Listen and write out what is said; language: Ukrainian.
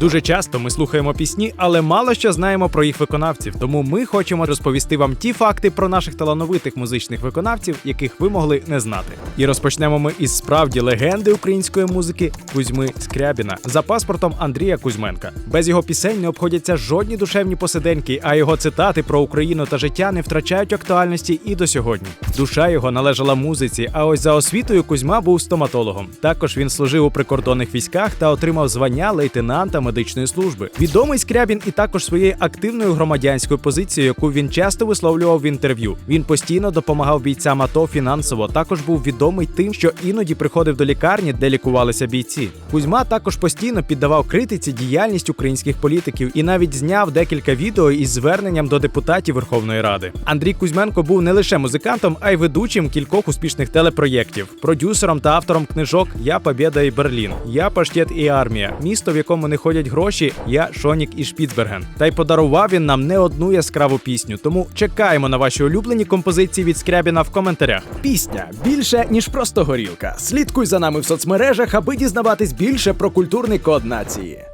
Дуже часто ми слухаємо пісні, але мало що знаємо про їх виконавців. Тому ми хочемо розповісти вам ті факти про наших талановитих музичних виконавців, яких ви могли не знати. І розпочнемо ми із справді легенди української музики Кузьми Скрябіна за паспортом Андрія Кузьменка. Без його пісень не обходяться жодні душевні посиденьки, а його цитати про Україну та життя не втрачають актуальності і до сьогодні. Душа його належала музиці, а ось за освітою Кузьма був стоматологом. Також він служив у прикордонних військах та отримав звання лейтенанта медичної служби. Відомий Скрябін і також своєю активною громадянською позицією, яку він часто висловлював в інтерв'ю. Він постійно допомагав бійцям АТО фінансово. Також був відомий тим, що іноді приходив до лікарні, де лікувалися бійці. Кузьма також постійно піддавав критиці діяльність українських політиків і навіть зняв декілька відео із зверненням до депутатів Верховної Ради. Андрій Кузьменко був не лише музикантом, а й ведучим кількох успішних телепроєктів, продюсером та автором книжок Я Побєда і Берлін, Я Паштет і армія, місто, в якому не ходять гроші, Я Шонік і Шпіцберген. Та й подарував він нам не одну яскраву пісню. Тому чекаємо на ваші улюблені композиції від Скрябіна в коментарях. Пісня більше ніж просто горілка. Слідкуй за нами в соцмережах, аби дізнаватись більше про культурний код нації.